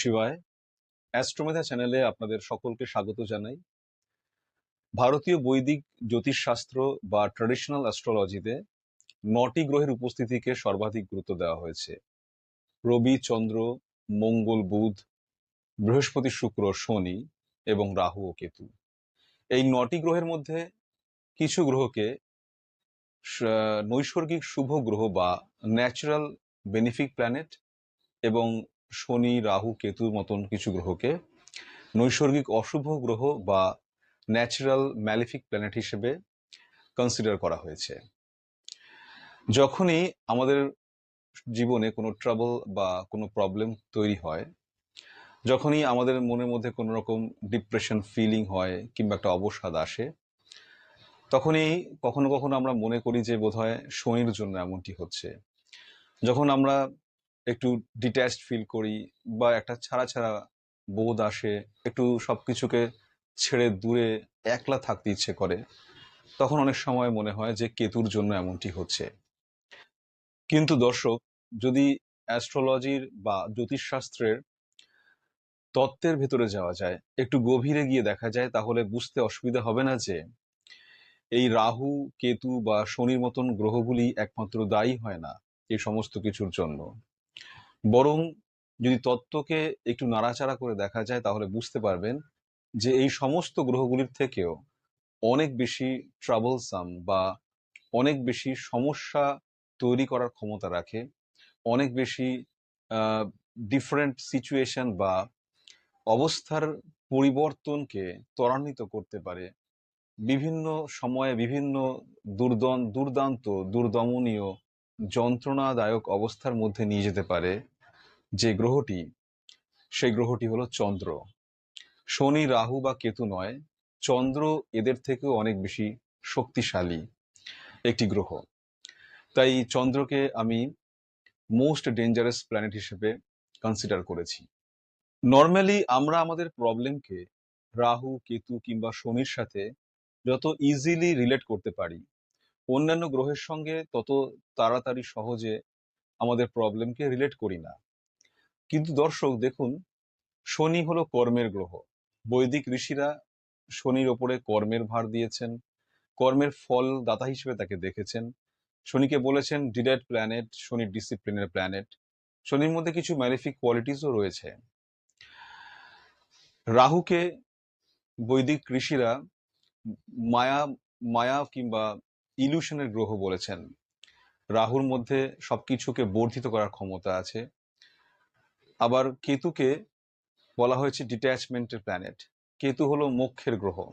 শিবায়। অ্যাস্ট্রোমেধা চ্যানেলে আপনাদের সকলকে স্বাগত জানাই। ভারতীয় বৈদিক জ্যোতিষশাস্ত্র বা ট্র্যাডিশনাল অ্যাস্ট্রোলজিতে নটি গ্রহের উপস্থিতিকে সর্বাধিক গুরুত্ব দেওয়া হয়েছে। রবি, চন্দ্র, মঙ্গল, বুধ, বৃহস্পতি, শুক্র, শনি এবং রাহু ও কেতু। এই নটি গ্রহের মধ্যে কিছু গ্রহকে নৈসর্গিক শুভ গ্রহ বা ন্যাচারাল বেনিফিক প্ল্যানেট এবং শনি, রাহু, কেতুর মতন কিছু গ্রহকে নৈসর্গিক অশুভ গ্রহ বা ন্যাচারাল ম্যালিফিক প্ল্যানেট হিসেবে কনসিডার করা হয়েছে। যখনই আমাদের জীবনে কোনো ট্রাবল বা কোনো প্রবলেম তৈরি হয়, যখনই আমাদের মনের মধ্যে কোনো রকম ডিপ্রেশন ফিলিং হয় কিংবা একটা অবসাদ আসে, তখনই কখনো কখনো আমরা মনে করি যে বোধহয় শনির জন্য এমনটি হচ্ছে। যখন আমরা একটু ডিট্যাচড ফিল করি বা একটা ছাড়া ছাড়া বোধ আসে, একটু সবকিছুকে ছেড়ে দূরে একলা থাকতে ইচ্ছে করে, তখন অনেক সময় মনে হয় যে কেতুর জন্য এমনটি হচ্ছে। কিন্তু দর্শক, যদি অ্যাস্ট্রোলজির বা জ্যোতিষশাস্ত্রের তত্ত্বের ভেতরে যাওয়া যায়, একটু গভীরে গিয়ে দেখা যায়, তাহলে বুঝতে অসুবিধা হবে না যে এই রাহু, কেতু বা শনির মতন গ্রহগুলি একমাত্র দায়ী হয় না এই সমস্ত কিছুর জন্য। বরং যদি তত্ত্বকে একটু নাড়াচাড়া করে দেখা যায়, তাহলে বুঝতে পারবেন যে এই সমস্ত গ্রহগুলির থেকেও অনেক বেশি ট্রাবলসাম বা অনেক বেশি সমস্যা তৈরি করার ক্ষমতা রাখে। অনেক বেশি ডিফারেন্ট সিচুয়েশন বা অবস্থার পরিবর্তনকে ত্বরান্বিত করতে পারে। বিভিন্ন সময়ে বিভিন্ন দুর্দন, দুর্দান্ত, দুর্দমনীয় যন্ত্রণাদায়ক অবস্থার মধ্যে নিয়ে যেতে পারে যে গ্রহটি, সেই গ্রহটি হলো চন্দ্র। শনি, রাহু বা কেতু নয়, চন্দ্র এদের থেকেও অনেক বেশি শক্তিশালী একটি গ্রহ। তাই চন্দ্রকে আমি মোস্ট ডেঞ্জারাস প্ল্যানেট হিসেবে কনসিডার করেছি। নর্মালি আমরা আমাদের প্রবলেমকে রাহু, কেতু কিংবা শনির সাথে যত ইজিলি রিলেট করতে পারি অন্যান্য গ্রহের সঙ্গে তত তাড়াতাড়ি সহজে আমাদের প্রবলেমকে রিলেট করি না। কিন্তু দর্শক, দেখুন, শনি হলো কর্মের গ্রহ। বৈদিক ঋষিরা শনির ওপরে কর্মের ভার দিয়েছেন, কর্মের ফল দাতা হিসেবে তাকে দেখেছেন। শনিকে বলেছেন ডিডেড প্ল্যানেট শনির ডিসিপ্লিনের প্ল্যানেট শনির মধ্যে কিছু ম্যালিফিক কোয়ালিটিসও রয়েছে। রাহুকে বৈদিক ঋষিরা মায়া মায়া কিংবা ইলুশনের গ্রহ বলেছেন। রাহুর মধ্যে সবকিছুকে বর্ধিত করার ক্ষমতা আছে। আবার কেতুকে বলা হয়েছে ডিট্যাচমেন্টের প্ল্যানেট কেতু হলো মোক্ষের গ্রহ।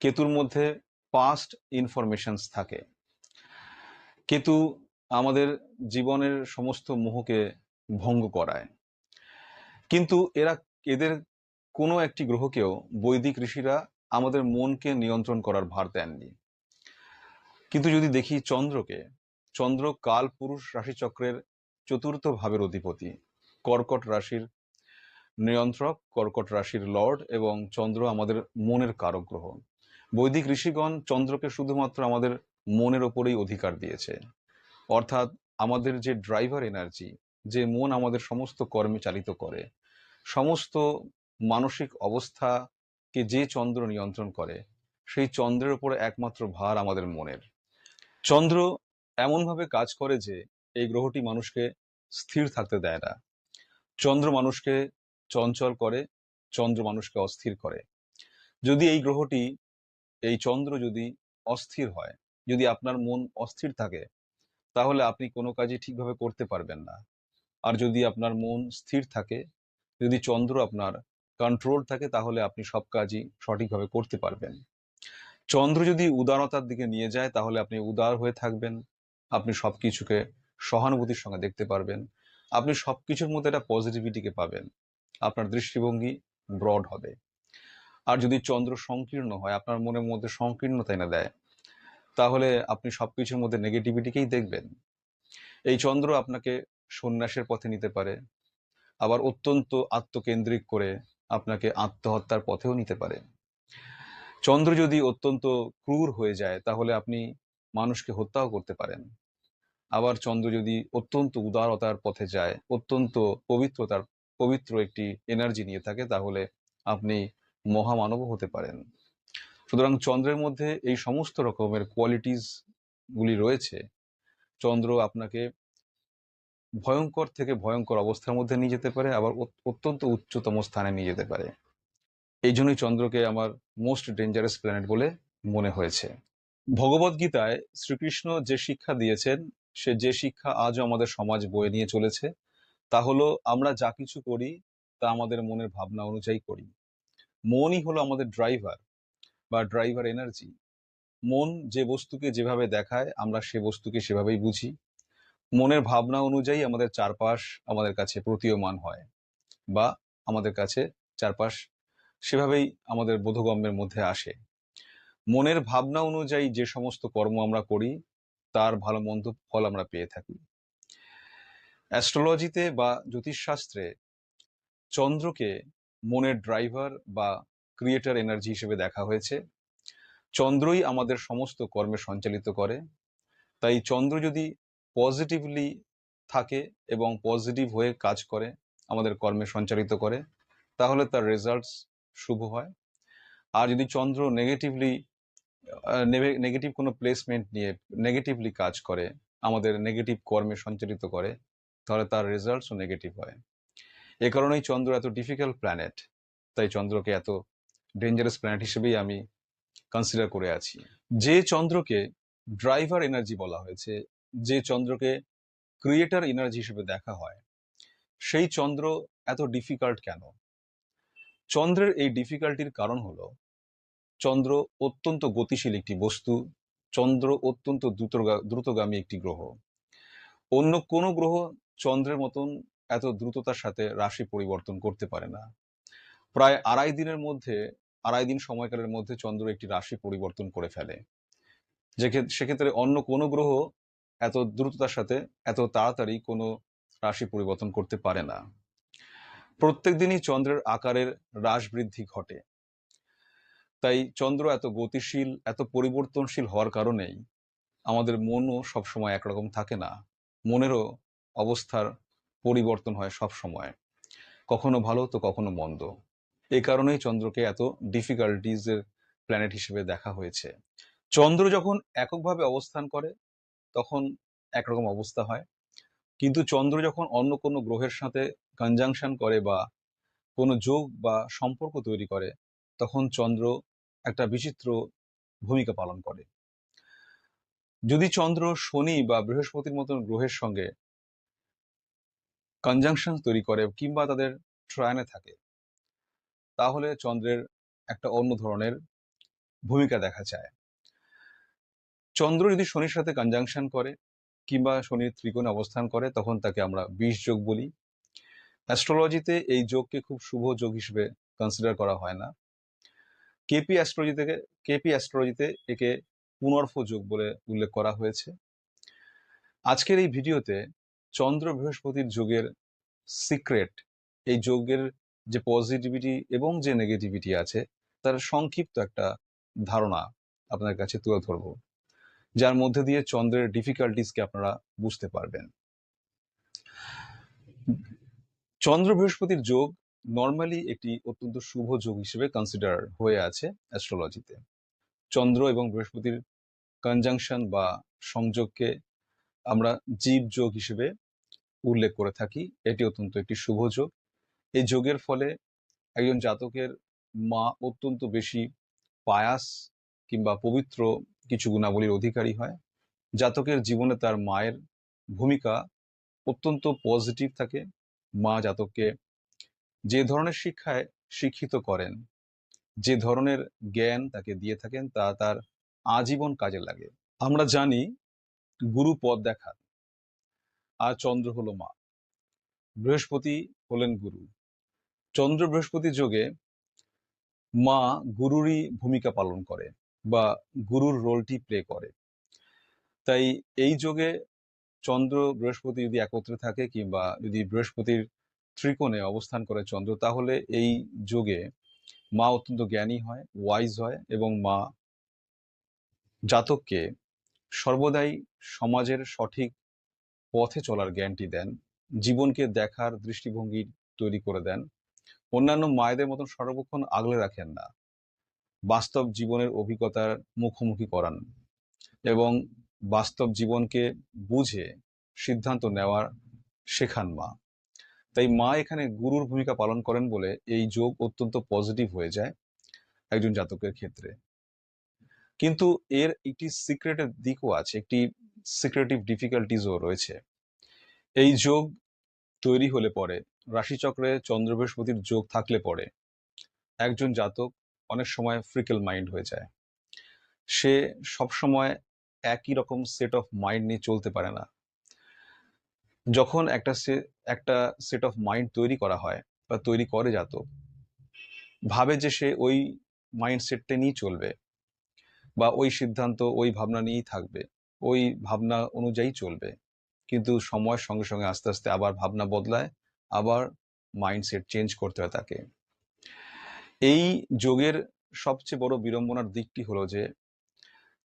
কেতুর মধ্যে পাস্ট ইনফরমেশনস থাকে। কেতু আমাদের জীবনের সমস্ত মোহকে ভঙ্গ করায়। কিন্তু এরা, এদের কোনো একটি গ্রহকেও বৈদিক ঋষিরা আমাদের মনকে নিয়ন্ত্রণ করার ভার দেননি। কিন্তু যদি দেখি চন্দ্রকে, চন্দ্র কাল পুরুষ রাশিচক্রের চতুর্থ ভাবের অধিপতি। কর্কট রাশির নিয়ন্ত্রক, কর্কট রাশির লর্ড এবং চন্দ্র আমাদের মনের কারক গ্রহ। বৈদিক ঋষিগণ চন্দ্রকে শুধুমাত্র আমাদের মনের ওপরেই অধিকার দিয়েছে। অর্থাৎ আমাদের যে ড্রাইভার এনার্জি, যে মন আমাদের সমস্ত কর্মে চালিত করে, সমস্ত মানসিক অবস্থাকে যে চন্দ্র নিয়ন্ত্রণ করে, সেই চন্দ্রের উপরে একমাত্র ভার আমাদের মনের। চন্দ্র এমনভাবে কাজ করে যে এই গ্রহটি মানুষকে স্থির থাকতে দেয় না। চন্দ্র মানুষকে চঞ্চল করে, চন্দ্র মানুষকে অস্থির করে। যদি এই গ্রহটি, এই চন্দ্র যদি অস্থির হয়, যদি আপনার মন অস্থির থাকে, তাহলে আপনি কোনো কাজই ঠিকভাবে করতে পারবেন না। আর যদি আপনার মন স্থির থাকে, যদি চন্দ্র আপনার কন্ট্রোল থাকে, তাহলে আপনি সব কাজই সঠিকভাবে করতে পারবেন। চন্দ্র যদি উদারতার দিকে নিয়ে যায়, তাহলে আপনি উদার হয়ে থাকবেন। আপনি সব কিছুকে সহানুভূতির সঙ্গে দেখতে পারবেন। আপনি সব কিছুর মধ্যে একটা পজিটিভিটিকে পাবেন। আপনার দৃষ্টিভঙ্গি ব্রড হবে। আর যদি চন্দ্র সংকীর্ণ হয়, আপনার মনের মধ্যে সংকীর্ণতা এনে দেয়, তাহলে আপনি সব কিছুর মধ্যে নেগেটিভিটিকেই দেখবেন? এই চন্দ্র আপনাকে সন্ন্যাসের পথে নিতে পারে। আবার অত্যন্ত আত্মকেন্দ্রিক করে আপনাকে আত্মহত্যার পথেও নিতে পারে। চন্দ্র যদি অত্যন্ত ক্রূর হয়ে যায়, তাহলে আপনি মানুষকে হত্যাও করতে পারেন। আবার চন্দ্র যদি অত্যন্ত উদারতার পথে যায়, অত্যন্ত পবিত্রতার, পবিত্র একটি এনার্জি নিয়ে থাকে, তাহলে আপনি মহামানব হতে পারেন। সুতরাং চন্দ্রের মধ্যে এই সমস্ত রকমের কোয়ালিটিস গুলি রয়েছে। চন্দ্র আপনাকে ভয়ঙ্কর থেকে ভয়ঙ্কর অবস্থার মধ্যে নিয়ে যেতে পারে, আবার অত্যন্ত উচ্চতম স্থানে নিয়ে যেতে পারে। এই জন্যই চন্দ্রকে আমার মোস্ট ডেঞ্জারাস প্ল্যানেট বলে মনে হয়েছে। ভগবত গীতায় শ্রীকৃষ্ণ যে শিক্ষা দিয়েছেন, সে যে শিক্ষা আজও আমাদের সমাজ বয়ে নিয়ে চলেছে, তা হলো আমরা যা কিছু করি, তা আমাদের মনের ভাবনা অনুযায়ী করি। মনই হলো আমাদের ড্রাইভার বা ড্রাইভার এনার্জি মন যে বস্তুকে যেভাবে দেখায়, আমরা সে বস্তুকে সেভাবেই বুঝি। মনের ভাবনা অনুযায়ী আমাদের চারপাশ আমাদের কাছে প্রতীয়মান হয় বা আমাদের কাছে চারপাশ সেভাবেই আমাদের বোধগম্যের মধ্যে আসে। মনের ভাবনা অনুযায়ী যে সমস্ত কর্ম আমরা করি, তার ভালো মন্দ ফল আমরা পেয়ে থাকি। অ্যাস্ট্রোলজিতে বা জ্যোতিষশাস্ত্রে চন্দ্রকে মনের ড্রাইভার বা ক্রিয়েটার এনার্জি হিসেবে দেখা হয়েছে। চন্দ্রই আমাদের সমস্ত কর্মে সঞ্চালিত করে। তাই চন্দ্র যদি পজিটিভলি থাকে এবং পজিটিভ হয়ে কাজ করে, আমাদের কর্মে সঞ্চালিত করে, তাহলে তার রেজাল্টস শুভ হয়। আর যদি চন্দ্র নেগেটিভলি নেগেটিভ কোনো প্লেসমেন্ট নিয়ে নেগেটিভলি কাজ করে, আমাদের নেগেটিভ কর্মে সঞ্চালিত করে, তাহলে তার রেজাল্টসও নেগেটিভ হয়। এ কারণেই চন্দ্র এত ডিফিকাল্ট প্ল্যানেট তাই চন্দ্রকে এত ডেঞ্জারাস প্ল্যানেট হিসেবেই আমি কনসিডার করে আছি। যে চন্দ্রকে ড্রাইভার এনার্জি বলা হয়েছে, যে চন্দ্রকে ক্রিয়েটার এনার্জি হিসেবে দেখা হয়, সেই চন্দ্র এত ডিফিকাল্ট কেন? চন্দ্রের এই ডিফিকাল্টির কারণ হলো, চন্দ্র অত্যন্ত গতিশীল একটি বস্তু, চন্দ্র অত্যন্ত দ্রুতগা- দ্রুতগামী একটি গ্রহ। অন্য কোনো গ্রহ চন্দ্রের মতন এত দ্রুততার সাথে রাশি পরিবর্তন করতে পারে না। প্রায় আড়াই দিনের মধ্যে, আড়াই দিন সময়কালের মধ্যে চন্দ্র একটি রাশি পরিবর্তন করে ফেলে। সেক্ষেত্রে অন্য কোনো গ্রহ এত দ্রুততার সাথে, এত তাড়াতাড়ি কোনো রাশি পরিবর্তন করতে পারে না। প্রত্যেক দিনই চন্দ্রের আকারের হ্রাস বৃদ্ধি ঘটে। তাই চন্দ্র এত গতিশীল, এত পরিবর্তনশীল হওয়ার কারণেই আমাদের মনও সবসময় একরকম থাকে না। মনেরও অবস্থার পরিবর্তন হয় সব সময় কখনো ভালো তো কখনো মন্দ। এই কারণেই চন্দ্রকে এত ডিফিকাল্টিজের প্ল্যানেট হিসেবে দেখা হয়েছে। চন্দ্র যখন এককভাবে অবস্থান করে, তখন একরকম অবস্থা হয়। কিন্তু চন্দ্র যখন অন্য কোনো গ্রহের সাথে কনজাংশন করে বা কোনো যোগ বা সম্পর্ক তৈরি করে, তখন চন্দ্র একটা বিচিত্র ভূমিকা পালন করে। যদি চন্দ্র শনি বা বৃহস্পতির মতন গ্রহের সঙ্গে কনজাংশন তৈরি করে কিংবা তাদের ট্রায়ানে থাকে, তাহলে চন্দ্রের একটা অন্য ধরনের ভূমিকা দেখা যায়। চন্দ্র যদি শনির সাথে কনজাংশন করে কিংবা শনির ত্রিকোণে অবস্থান করে, তখন তাকে আমরা বিষ যোগ বলি। অ্যাস্ট্রোলজিতে এই যোগকে খুব শুভ যোগ হিসেবে কনসিডার করা হয় না। কেপি অ্যাস্ট্রোলজি থেকে কেপি অ্যাস্ট্রোলজিতে একে পুনর্ফ যোগ বলে উল্লেখ করা হয়েছে। আজকের এই ভিডিওতে চন্দ্র বৃহস্পতির যোগের সিক্রেট এই যোগের যে পজিটিভিটি এবং যে নেগেটিভিটি আছে, তার সংক্ষিপ্ত একটা ধারণা আপনার কাছে তুলে ধরবো। যার মধ্যে দিয়ে চন্দ্রের ডিফিকাল্টিসকে আপনারা বুঝতে পারবেন। চন্দ্র বৃহস্পতির যোগ নর্মালি একটি অত্যন্ত শুভ যোগ হিসেবে কনসিডার হয়ে আছে অ্যাস্ট্রোলজিতে চন্দ্র এবং বৃহস্পতির কনজাংশন বা সংযোগকে আমরা জীব যোগ হিসেবে উল্লেখ করে থাকি। এটি অত্যন্ত একটি শুভ যোগ। এই যোগের ফলে একজন জাতকের মা অত্যন্ত বেশি পায়াস কিংবা পবিত্র কিছু গুণাবলীর অধিকারী হয়। জাতকের জীবনে তার মায়ের ভূমিকা অত্যন্ত পজিটিভ থাকে। মা জাতককে যে ধরনের শিক্ষায় শিক্ষিত করেন, যে ধরনের জ্ঞান তাকে দিয়ে থাকেন, তা তার আজীবন কাজে লাগে। আমরা জানি গুরু পদ দেখান আর চন্দ্র হলো মা। বৃহস্পতি হলেন গুরু। চন্দ্র বৃহস্পতি যোগে মা গুরুরই ভূমিকা পালন করে। বা গুরুর রোলটি প্লে করে। তাই এই যোগে চন্দ্র বৃহস্পতি যদি একত্রে থাকে কিংবা যদি বৃহস্পতির ত্রিকোণে অবস্থান করে চন্দ্র, তাহলে এই যোগে মা অত্যন্ত জ্ঞানী হয় ওয়াইজ হয় এবং মা জাতককে সর্বদাই সমাজের সঠিক পথে চলার জ্ঞানটি দেন, জীবনকে দেখার দৃষ্টিভঙ্গি তৈরি করে দেন। অন্যান্য মায়েদের মতন সর্বক্ষণ আগলে রাখেন না। বাস্তব জীবনের অভিজ্ঞতার মুখোমুখি করান এবং বাস্তব জীবনকে বুঝে সিদ্ধান্ত নেওয়ার শেখান মা। তাই মা এখানে গুরুর ভূমিকা পালন করেন বলে এই যোগ অত্যন্ত পজিটিভ হয়ে যায় একজন জাতকের ক্ষেত্রে। কিন্তু এর একটি সিক্রেটের দিকও আছে, একটি সিক্রেটিভ ডিফিকাল্টিজও রয়েছে। এই যোগ তৈরি হলে পরে রাশিচক্রে চন্দ্র বৃহস্পতির যোগ থাকলে পরে একজন জাতক অনেক সময় ফ্রিকেল মাইন্ড হয়ে যায়। সে সবসময় একই রকম সেট অফ মাইন্ড নিয়ে চলতে পারে না। যখন একটা একটা সেট অফ মাইন্ড তৈরি করা হয় বা তৈরি করে জাতক ভাবে যে সে ওই মাইন্ডসেটটা নিয়ে চলবে বা ওই সিদ্ধান্ত, ওই ভাবনা নিয়েই থাকবে, ওই ভাবনা অনুযায়ী চলবে। কিন্তু সময়ের সঙ্গে সঙ্গে আস্তে আস্তে আবার ভাবনা বদলায়, আবার মাইন্ডসেট চেঞ্জ করতে হয় তাকে। এই যোগের সবচেয়ে বড় বিড়ম্বনার দিকটি হলো যে,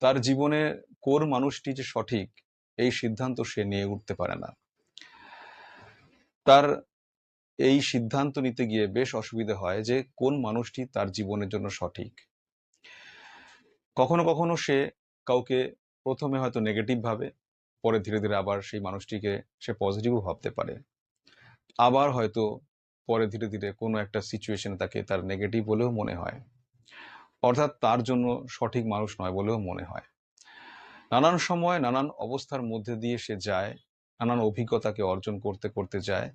তার জীবনে কোর মানুষটি যে সঠিক, এই সিদ্ধান্ত সে নিয়ে উঠতে পারে না। তার এই সিদ্ধান্ত নিতে গিয়ে বেশ অসুবিধে হয় যে, কোন মানুষটি তার জীবনের জন্য সঠিক। কখনো কখনো সে কাউকে প্রথমে হয়তো নেগেটিভ ভাবে, পরে ধীরে ধীরে আবার সেই মানুষটিকে সে পজিটিভও ভাবতে পারে। আবার হয়তো পরে ধীরে ধীরে কোনো একটা সিচুয়েশনে তাকে তার নেগেটিভ বলেও মনে হয়। অর্থাৎ তার জন্য সঠিক মানুষ নয় বলেও মনে হয়। নানান সময় নানান অবস্থার মধ্যে দিয়ে সে যায়, নানান অভিজ্ঞতাকে অর্জন করতে করতে যায়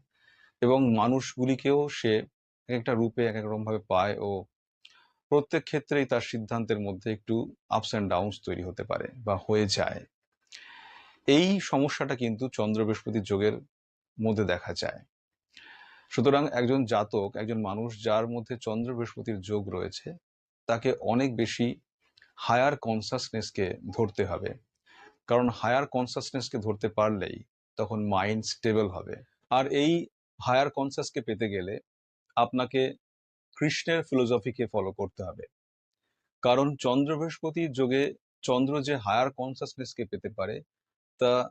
এবং মানুষগুলিকেও সে এক একটা রূপে এক এক রকমভাবে পায় ও প্রত্যেক ক্ষেত্রেই তার সিদ্ধান্তের মধ্যে একটু আপস অ্যান্ড ডাউনস তৈরি হতে পারে বা হয়ে যায়। এই সমস্যাটা কিন্তু চন্দ্র বৃহস্পতি যোগের মধ্যে দেখা যায়। সুতরাং একজন জাতক, একজন মানুষ যার মধ্যে চন্দ্র বৃহস্পতির যোগ রয়েছে, তাকে অনেক বেশি হায়ার কনসাসনেসকে ধরতে হবে। কারণ হায়ার কনসাসনেসকে ধরতে পারলেই তখন মাইন্ড স্টেবল হবে। আর এই হায়ার কনসাসকে পেতে গেলে আপনাকে কৃষ্ণের ফিলোসফিকে ফলো করতে হবে। কারণ চন্দ্র বৃহস্পতির যোগে চন্দ্র যে হায়ার কনসাসনেসকে পেতে পারে, তা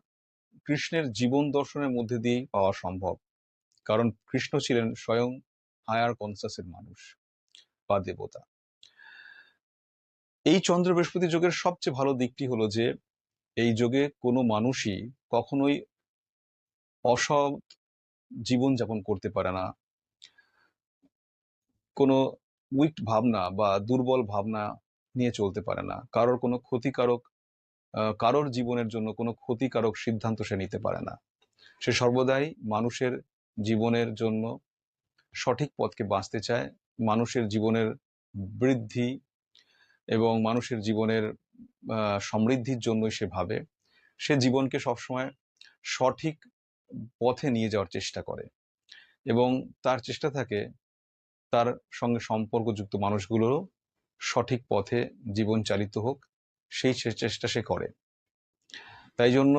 কৃষ্ণের জীবন দর্শনের মধ্যে দিয়েই পাওয়া সম্ভব। কারণ কৃষ্ণ ছিলেন স্বয়ং হায়ার কনসাসের মানুষ বা দেবতা। এই চন্দ্র বৃহস্পতি যোগের সবচেয়ে ভালো দিকটি হলো যে, এই যোগে কোনো মানুষই কখনোই অসৎ জীবন যাপন করতে পারে না। কোনো উইক ভাবনা বা দুর্বল ভাবনা নিয়ে চলতে পারে না। কারোর কোনো ক্ষতিকারক কারোর জীবনের জন্য কোনো ক্ষতিকারক সিদ্ধান্ত সে নিতে পারে না। সে সর্বদাই মানুষের জীবনের জন্য সঠিক পথকে বাঁচতে চায়, মানুষের জীবনের বৃদ্ধি এবং মানুষের জীবনের সমৃদ্ধির জন্যই সে ভাবে। সে জীবনকে সবসময় সঠিক পথে নিয়ে যাওয়ার চেষ্টা করে এবং তার চেষ্টা থাকে তার সঙ্গে সম্পর্কযুক্ত মানুষগুলোরও সঠিক পথে জীবন চালিত হোক, সেই চেষ্টা সে করে। তাই জন্য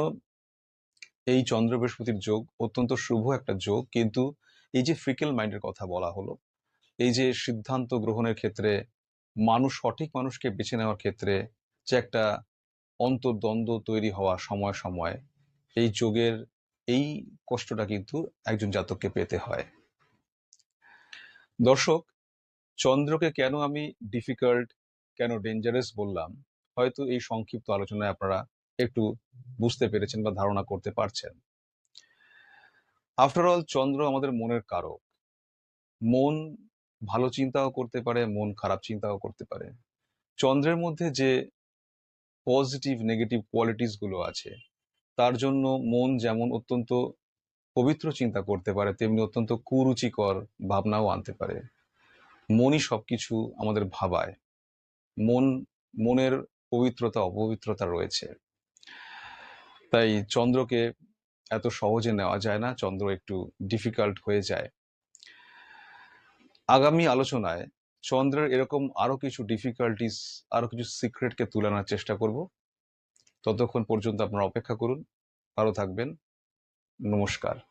এই চন্দ্র বৃহস্পতির যোগ অত্যন্ত শুভ একটা যোগ, কিন্তু এই যে ফ্রিকেল মাইন্ডের কথা বলা হলো, এই যে সিদ্ধান্ত গ্রহণের ক্ষেত্রে, মানুষ, সঠিক মানুষকে বেছে নেওয়ার ক্ষেত্রে যে একটা অন্তর্দ্বন্দ্ব তৈরি হওয়া সময় সময়, এই যোগের এই কষ্টটা কিন্তু একজন জাতককে পেতে হয়। দর্শক, চন্দ্রকে কেন আমি ডিফিকাল্ট কেন ডেঞ্জারাস বললাম? হয়তো এই সংক্ষিপ্ত আলোচনায় আপনারা একটু বুঝতে পেরেছেন বা ধারণা করতে পারছেন। আফটার অল চন্দ্র আমাদের মনের কারক। মন ভালো চিন্তাও করতে পারে, মন খারাপ চিন্তাও করতে পারে। চন্দ্রের মধ্যে যে পজিটিভ নেগেটিভ কোয়ালিটিসগুলো আছে, তার জন্য মন যেমন অত্যন্ত পবিত্র চিন্তা করতে পারে, তেমনি অত্যন্ত কুরুচিকর ভাবনাও আনতে পারে। মনই সবকিছু আমাদের ভাবায়। মন, মনের পবিত্রতা, অপবিত্রতা রয়েছে। তাই চন্দ্রকে এত সহজে নেওয়া যায় না, চন্দ্র একটু ডিফিকাল্ট হয়ে যায়। আগামী আলোচনায় চন্দ্রের এরকম আরও কিছু ডিফিকাল্টিস আরও কিছু সিক্রেটকে তুলে আনার চেষ্টা করব। ততক্ষণ পর্যন্ত আপনারা অপেক্ষা করুন। ভালো থাকবেন। নমস্কার।